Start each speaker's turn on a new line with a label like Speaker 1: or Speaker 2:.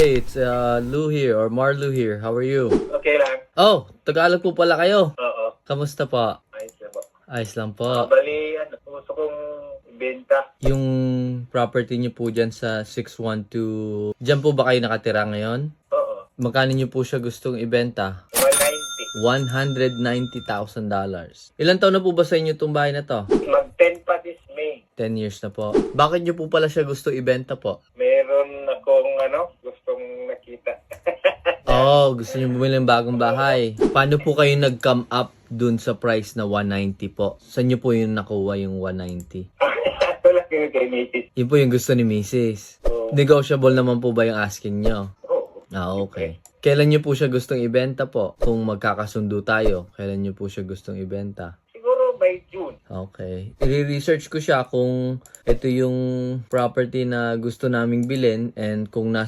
Speaker 1: Hey, it's uh, Lou here or Marlou here. How are you?
Speaker 2: Okay lang.
Speaker 1: Oh, Tagalog po pala kayo.
Speaker 2: Oo.
Speaker 1: Kamusta po?
Speaker 2: Ayos na po.
Speaker 1: Ayos lang
Speaker 2: Ah,
Speaker 1: po.
Speaker 2: bali, ano, gusto kong ibenta.
Speaker 1: Yung property niyo po dyan sa 612, dyan po ba kayo nakatira ngayon?
Speaker 2: Oo.
Speaker 1: Magkano niyo po siya gustong ibenta?
Speaker 2: 190.
Speaker 1: $190,000. Ilan taon na po ba sa inyo itong bahay na to?
Speaker 2: Mag-10 pa this May.
Speaker 1: 10 years na po. Bakit niyo po pala siya gusto ibenta po?
Speaker 2: Meron akong, ano, gustong nakita.
Speaker 1: Oh, gusto niyo bumili ng bagong bahay. Paano po kayo nag-come up dun sa price na 190 po? Saan niyo po yung nakuha yung 190?
Speaker 2: Wala kayo kay Matis.
Speaker 1: Yun po yung gusto ni Mrs.
Speaker 2: Oo.
Speaker 1: Negotiable naman po ba yung asking niyo?
Speaker 2: Oo.
Speaker 1: Ah, okay. Kailan niyo po siya gustong ibenta po? Kung magkakasundo tayo, kailan niyo po siya gustong ibenta?
Speaker 2: By June.
Speaker 1: Okay. I-research ko siya kung ito yung property na gusto naming bilhin and kung nasa